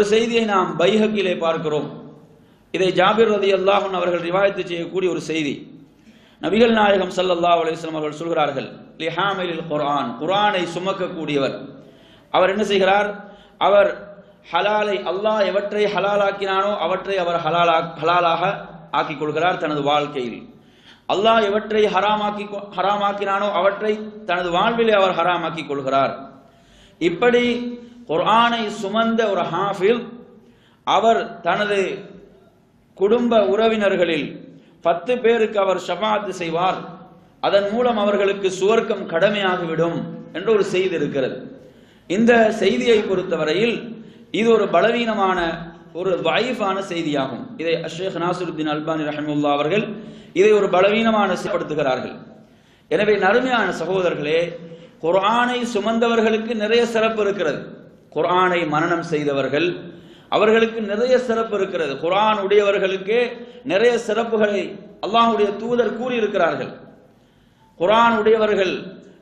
ஒரு செய்தியை நாம் பைஹக்கிலே பார்க்கிறோம். இதை ஜாபிர் ரதி அல்லாஹன் அவர்கள் ரிவாயத்து செய்யக்கூடிய ஒரு செய்தி. நபிகள் நாயகம் சல்லல்லா அலிஸ்லாம் அவர்கள் சொல்கிறார்கள் லிஹாமிலில் குரான் குரானை சுமக்கக்கூடியவர். அவர் என்ன செய்கிறார்? அவர் ஹலாலை அல்லாஹ் எவற்றை ஹலாலாக்கினானோ அவற்றை அவர் ஹலாலா ஹலாலாக ஆக்கிக் கொள்கிறார் தனது வாழ்க்கையில். அல்லாஹ் எவற்றை ஹராமாக்கி கொ- ஹராமாக்கினானோ அவற்றை தனது வாழ்விலே அவர் ஹராமாக்கிக் கொள்கிறார். இப்படி குர்ஆனை சுமந்த ஒரு ஹாஃபில் அவர் தனது குடும்ப உறவினர்களில் பத்து பேருக்கு அவர் ஷபாத்து செய்வார். அதன் மூலம் அவர்களுக்கு சுவர்க்கம் கடமையாகிவிடும் என்ற ஒரு செய்தி இருக்கிறது. இந்த செய்தியை பொறுத்தவரையில் இது ஒரு பலவீனமான ஒரு வைஃபான செய்தியாகும். இதை அஷேக் நாசருத்தீன் அல்பானி ரஹமுல்லா அவர்கள் இதை ஒரு பலவீனமான செயல்படுத்துகிறார்கள். எனவே நறுமையான சகோதரர்களே குரானை சுமந்தவர்களுக்கு நிறைய சிறப்பு இருக்கிறது. குரானை மரணம் செய்தவர்கள் அவர்களுக்கு நிறைய சிறப்பு இருக்கிறது. குரான் உடையவர்களுக்கே நிறைய சிறப்புகளை அல்லாஹுடைய தூதர் கூறியிருக்கிறார்கள். குரான் உடையவர்கள்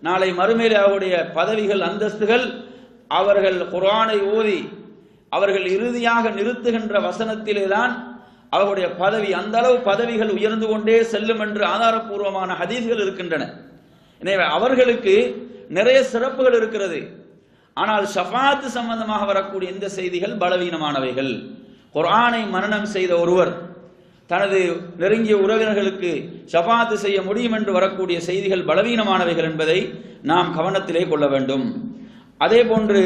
நாளை மறுமையில் அவருடைய பதவிகள் அந்தஸ்துகள் அவர்கள் குரானை ஓதி அவர்கள் இறுதியாக நிறுத்துகின்ற வசனத்திலே தான் அவருடைய பதவி அந்த அளவு பதவிகள் உயர்ந்து கொண்டே செல்லும் என்று ஆதாரபூர்வமான ஹதீஸ்கள் இருக்கின்றன. எனவே அவர்களுக்கு நிறைய சிறப்புகள் இருக்கிறது. ஆனால் ஷஃபாத்து சம்பந்தமாக வரக்கூடிய இந்த செய்திகள் பலவீனமானவைகள். குரானை மரணம் செய்த ஒருவர் தனது நெருங்கிய உறவினர்களுக்கு ஷஃபாத்து செய்ய முடியும் என்று வரக்கூடிய செய்திகள் பலவீனமானவைகள் என்பதை நாம் கவனத்திலே கொள்ள வேண்டும். அதே போன்று